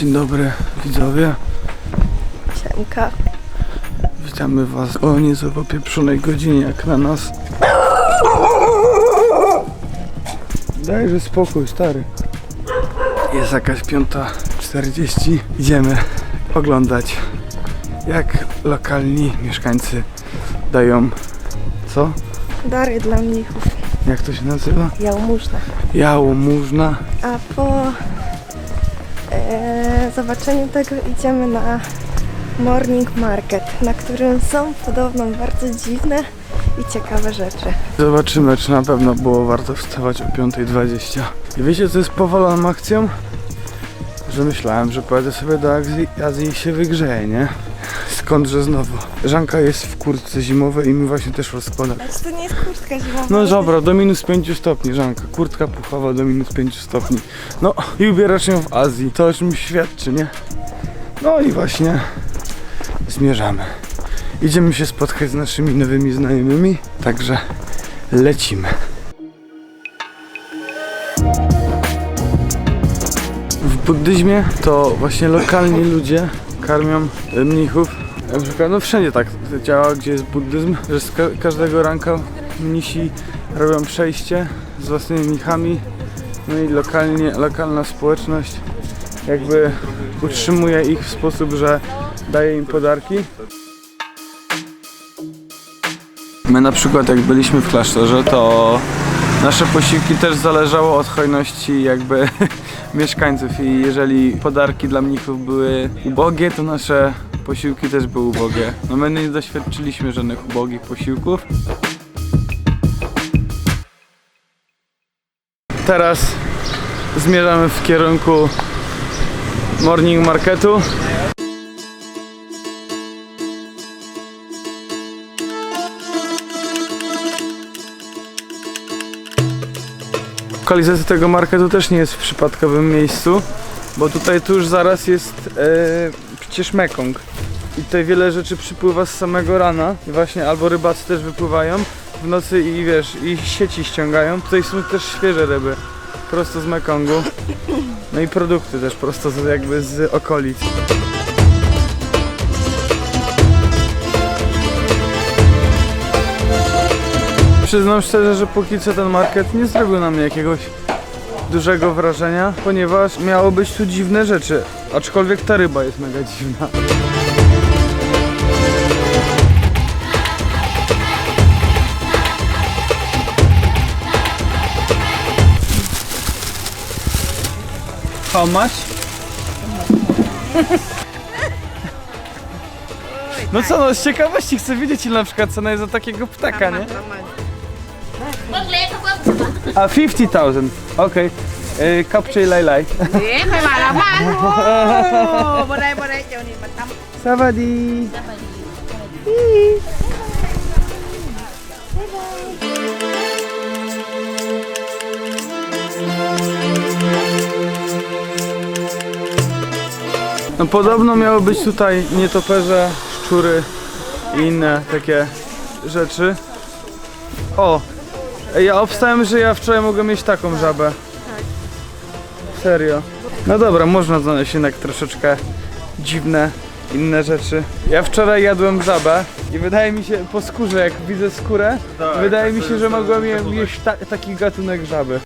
Dzień dobry widzowie. Siemka. Witamy was o nieco po pieprzonej godzinie jak na nas. Dajże spokój stary. Jest jakaś piąta 40. Idziemy oglądać jak lokalni mieszkańcy dają co? Dary dla mnichów. Jak to się nazywa? Jałmużna. Jałmużna. A po e, zobaczeniu tego idziemy na morning market, na którym są podobno bardzo dziwne i ciekawe rzeczy. Zobaczymy, czy na pewno było warto wstawać o 5.20. I wiecie, co jest powoloną akcją? Że myślałem, że pojadę sobie do Azji, Azji i się wygrzeję, nie? Skądże znowu? Żanka jest w kurtce zimowej i mi właśnie też rozkłada. Ale to nie jest kurtka zimowa. No dobra, do minus 5 stopni, Żanka. Kurtka puchowa do minus 5 stopni. No i ubierasz ją w Azji. To o czym świadczy, nie? No i właśnie zmierzamy. Idziemy się spotkać z naszymi nowymi znajomymi, także lecimy. Buddyzmie to właśnie lokalni ludzie karmią e, mnichów. Na przykład, no wszędzie tak działa, gdzie jest buddyzm, że z ka każdego ranka mnisi robią przejście z własnymi mnichami. No i lokalnie, lokalna społeczność jakby utrzymuje ich w sposób, że daje im podarki. My na przykład jak byliśmy w klasztorze, to nasze posiłki też zależało od hojności jakby mieszkańców i jeżeli podarki dla mnichów były ubogie, to nasze posiłki też były ubogie. No my nie doświadczyliśmy żadnych ubogich posiłków. Teraz zmierzamy w kierunku morning marketu. Lokalizacja tego marketu też nie jest w przypadkowym miejscu, bo tutaj tuż zaraz jest e, przecież Mekong. I tutaj wiele rzeczy przypływa z samego rana. I właśnie albo rybacy też wypływają w nocy i wiesz, i sieci ściągają. Tutaj są też świeże ryby, prosto z Mekongu. No i produkty też prosto z, jakby z okolic. Przyznam szczerze, że póki co ten market nie zrobił na mnie jakiegoś dużego wrażenia, ponieważ miało być tu dziwne rzeczy. Aczkolwiek ta ryba jest mega dziwna. How much? No co, no z ciekawości chcę wiedzieć ile na przykład cena jest za takiego ptaka, nie? A 50,000, okej. Okay. Kapczy laj laj. เอ๊ะใครมาแล้วมาโอ้บ่ได้บ่ได้เจ้านี่มาทำ Sawadi. No podobno miały być tutaj nietoperze, szczury i inne takie rzeczy. O! ja obstałem, że ja wczoraj mogłem mieć taką żabę. Serio. No dobra, można znaleźć jednak troszeczkę dziwne inne rzeczy. Ja wczoraj jadłem żabę i wydaje mi się po skórze, jak widzę skórę, wydaje mi się, że mogłem je, jeść ta, taki gatunek żaby.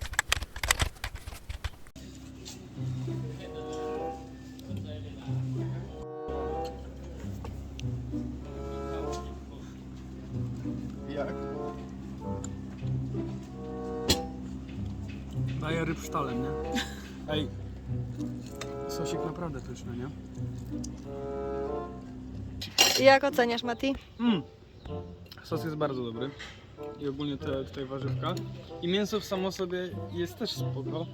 Oceniasz, Mati? Mm. Sos jest bardzo dobry. I ogólnie te tutaj warzywka. I mięso w samo sobie jest też spoko.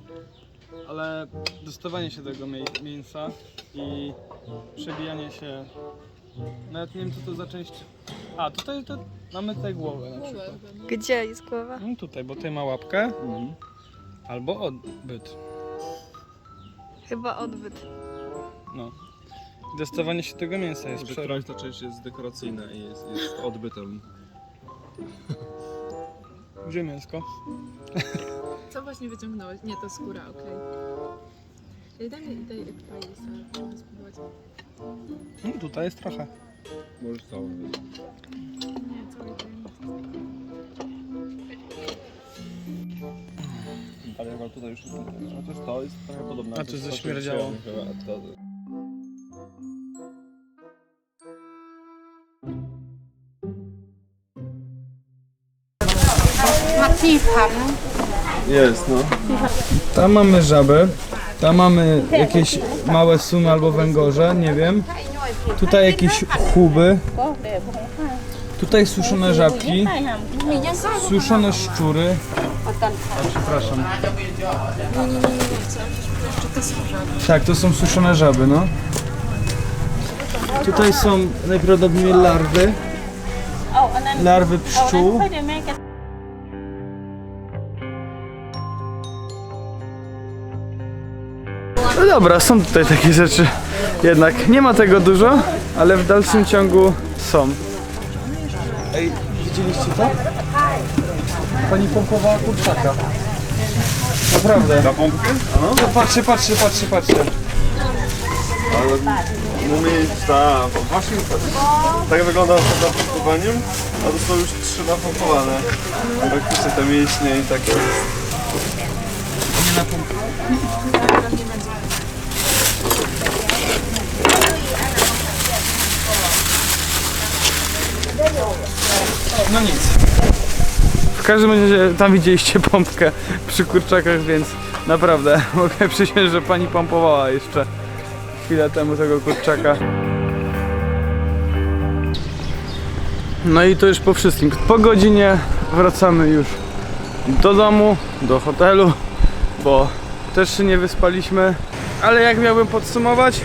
Ale dostawanie się tego mię- mięsa i przebijanie się. Nawet nie wiem co to za część. A tutaj to mamy tutaj głowę na przykład. Gdzie jest głowa? No tutaj, bo tutaj ma łapkę. Albo odbyt. Chyba odbyt. No. Dostawanie się tego mięsa jest prze... Któraś ta część jest dekoracyjna i jest, jest odbytem. Gdzie mięsko? Co właśnie wyciągnąłeś? Nie, to skóra, okej. Okay. Daj mi daj ekspajsa. tutaj jest trochę. Możesz całą. Ale chyba tutaj już jest Chociaż to jest trochę podobne. A to ześmierdziało. Chyba, a Jest, no. Tam mamy żabę, tam mamy jakieś małe sumy albo węgorze, nie wiem. Tutaj jakieś chuby. Tutaj suszone żabki. Suszone szczury. O, przepraszam. Tak, to są suszone żaby, no. Tutaj są najprawdopodobniej larwy. Larwy pszczół. Dobra, są tutaj takie rzeczy. Jednak nie ma tego dużo, ale w dalszym ciągu są. Ej, widzieliście to? Pani pompowała kurczaka. Naprawdę. Na pompkę? No, patrzcie, patrzcie, patrzcie, patrzcie. Ale umie ta, właśnie tak wygląda przed napompowaniem, a to są już trzy napompowane. Praktycznie te mięśnie i takie. No nic. W każdym razie tam widzieliście pompkę przy kurczakach, więc naprawdę mogę przysiąść, że pani pompowała jeszcze chwilę temu tego kurczaka. No i to już po wszystkim. Po godzinie wracamy już do domu, do hotelu, bo też się nie wyspaliśmy. Ale jak miałbym podsumować,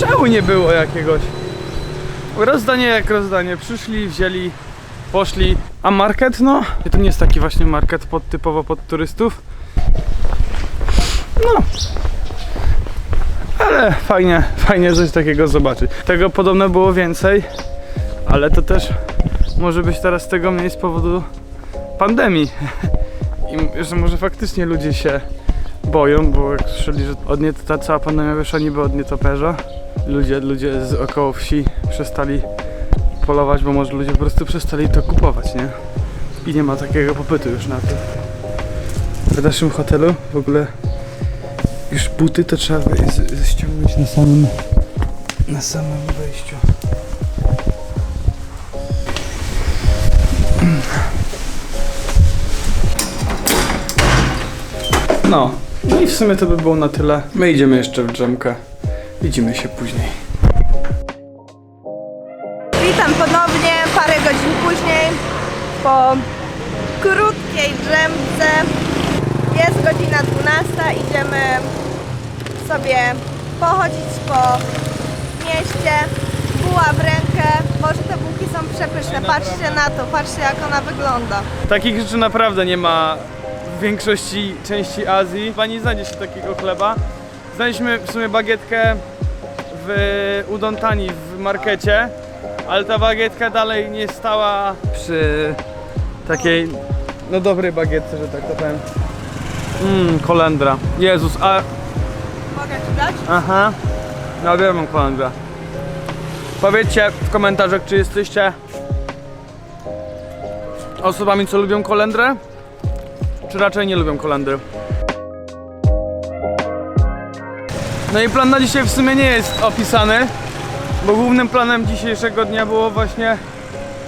szału nie było jakiegoś. Rozdanie jak rozdanie. Przyszli, wzięli, poszli. A market, no, to nie jest taki właśnie market pod, typowo pod turystów. No. Ale fajnie, fajnie coś takiego zobaczyć. Tego podobno było więcej, ale to też może być teraz tego mniej z powodu pandemii. I że może faktycznie ludzie się boją, bo jak słyszeli, że od nie, ta cała pandemia wyszła niby od nietoperza, ludzie, ludzie z około wsi przestali polować, bo może ludzie po prostu przestali to kupować, nie? I nie ma takiego popytu już na to. W naszym hotelu w ogóle już buty to trzeba ściągnąć na samym na samym wejściu. No, no i w sumie to by było na tyle. My idziemy jeszcze w drzemkę. Widzimy się później. Witam ponownie, parę godzin później, po krótkiej drzemce. Jest godzina 12, idziemy sobie pochodzić po mieście. Buła w rękę, Boże te bułki są przepyszne, patrzcie na to, patrzcie jak ona wygląda. Takich rzeczy naprawdę nie ma w większości części Azji. Nie znajdzie się takiego chleba. Znaleźliśmy w sumie bagietkę w Udon Thani w markecie, ale ta bagietka dalej nie stała przy takiej no dobrej bagietce, że tak to powiem. Mmm, kolendra. Jezus, a Mogę Ci dać? Aha, no wiem kolendra. Powiedzcie w komentarzach, czy jesteście osobami, co lubią kolendrę, czy raczej nie lubią kolendry. No i plan na dzisiaj w sumie nie jest opisany, bo głównym planem dzisiejszego dnia było właśnie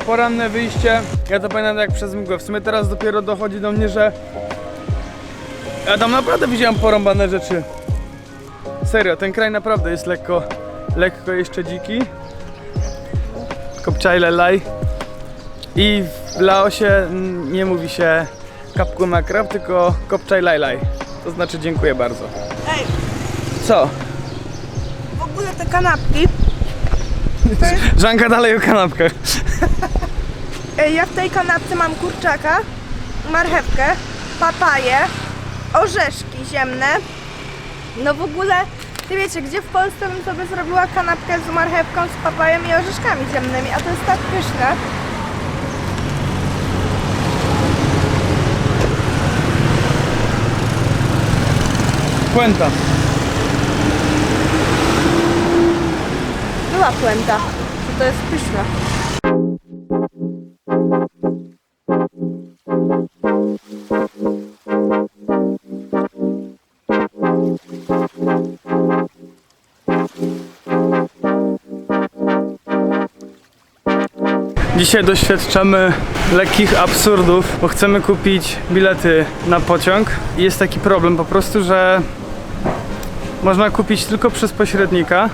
poranne wyjście. Ja to pamiętam jak przez mgłę. W sumie teraz dopiero dochodzi do mnie, że ja tam naprawdę widziałem porąbane rzeczy. Serio, ten kraj naprawdę jest lekko, lekko jeszcze dziki. Kopczaj lelaj. I w Laosie nie mówi się kapku na krab, tylko kopczaj lajlaj. To znaczy dziękuję bardzo. Co? w ogóle te kanapki, Żanka dalej o kanapkach. Ej, ja w tej kanapce mam kurczaka, marchewkę, papaję, orzeszki ziemne. No w ogóle, ty wiecie, gdzie w Polsce bym sobie zrobiła kanapkę z marchewką, z papajem i orzeszkami ziemnymi, a to jest tak pyszne. Puenta. Puenta. To, to jest pyszne. Dzisiaj doświadczamy lekkich absurdów, bo chcemy kupić bilety na pociąg. I jest taki problem po prostu, że można kupić tylko przez pośrednika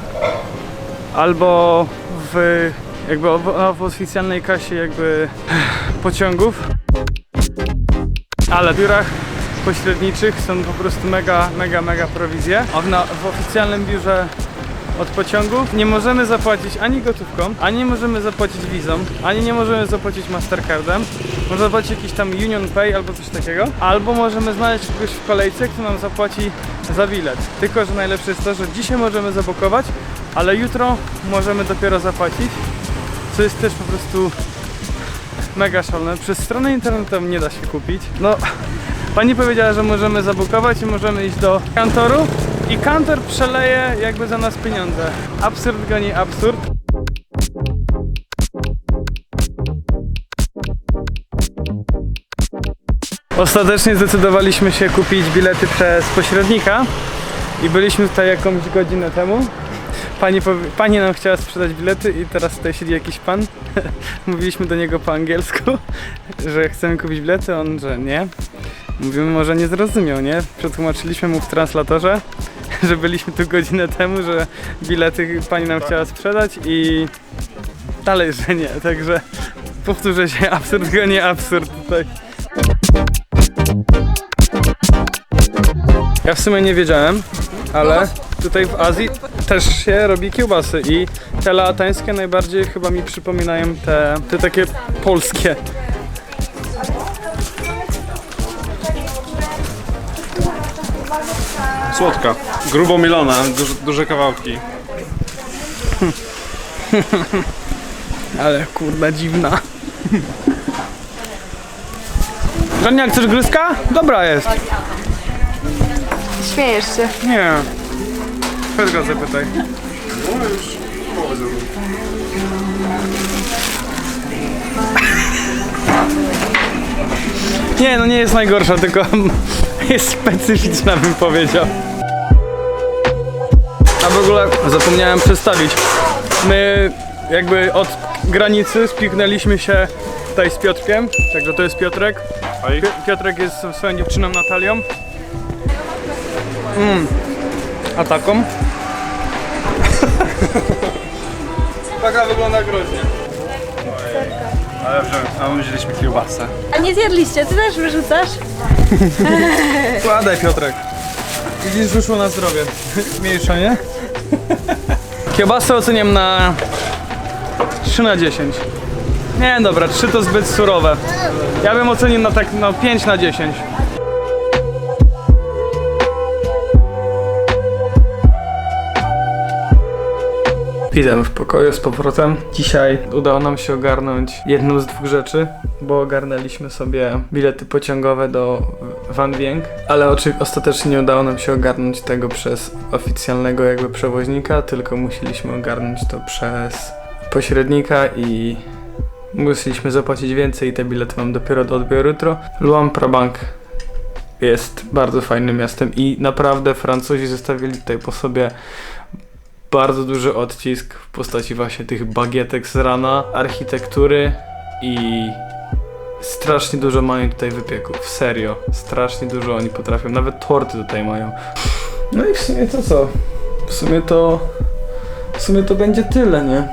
albo w jakby ob- w oficjalnej kasie jakby pociągów. Ale w biurach pośredniczych są po prostu mega, mega, mega prowizje. A w, na, w oficjalnym biurze od pociągów nie możemy zapłacić ani gotówką, ani nie możemy zapłacić wizą, ani nie możemy zapłacić Mastercardem. Można zapłacić jakiś tam Union Pay albo coś takiego. Albo możemy znaleźć kogoś w kolejce, kto nam zapłaci za bilet. Tylko, że najlepsze jest to, że dzisiaj możemy zabukować, ale jutro możemy dopiero zapłacić. Co jest też po prostu mega szalone. Przez stronę internetową nie da się kupić. No, pani powiedziała, że możemy zabukować i możemy iść do kantoru i kantor przeleje jakby za nas pieniądze. Absurd goni absurd. Ostatecznie zdecydowaliśmy się kupić bilety przez pośrednika i byliśmy tutaj jakąś godzinę temu. Pani, pani nam chciała sprzedać bilety i teraz tutaj siedzi jakiś pan. Mówiliśmy do niego po angielsku, że chcemy kupić bilety, on, że nie. Mówimy, może nie zrozumiał, nie? Przetłumaczyliśmy mu w translatorze, że byliśmy tu godzinę temu, że bilety pani nam chciała sprzedać i dalej, że nie. Także powtórzę się, absurd go nie absurd tutaj. Ja w sumie nie wiedziałem, ale tutaj w Azji też się robi kiełbasy i te laatańskie najbardziej chyba mi przypominają te, te takie polskie. Słodka. Grubo milona, duże, duże kawałki. Ale kurna dziwna. Żania, chcesz gryzka? Dobra jest. Śmiejesz się. Nie. Go zapytaj. No już zrobił. Nie, no nie jest najgorsza, tylko jest specyficzna bym powiedział. A w ogóle zapomniałem przedstawić. My jakby od granicy spiknęliśmy się tutaj z Piotrkiem, także to jest Piotrek. Pi- Piotrek jest swoją dziewczyną Natalią. Mm. A taką? Taka wygląda groźnie. A ja wziąłem, a my wzięliśmy kiełbasę. A nie zjedliście, ty też wyrzucasz? Składaj Piotrek. Widzisz, wyszło na zdrowie. Mniejsza, nie? Kiełbasę oceniam na 3 na 10. Nie, dobra, 3 to zbyt surowe. Ja bym ocenił na tak no 5 na 10. Witam w pokoju z powrotem. Dzisiaj udało nam się ogarnąć jedną z dwóch rzeczy, bo ogarnęliśmy sobie bilety pociągowe do Van Wieng, ale oczy- ostatecznie nie udało nam się ogarnąć tego przez oficjalnego jakby przewoźnika, tylko musieliśmy ogarnąć to przez pośrednika i musieliśmy zapłacić więcej i te bilety mam dopiero do odbioru jutro. Luang Prabang jest bardzo fajnym miastem i naprawdę Francuzi zostawili tutaj po sobie bardzo duży odcisk w postaci właśnie tych bagietek z rana, architektury i strasznie dużo mają tutaj wypieków. Serio, strasznie dużo oni potrafią. Nawet torty tutaj mają. No i w sumie to co? W sumie to. W sumie to będzie tyle, nie?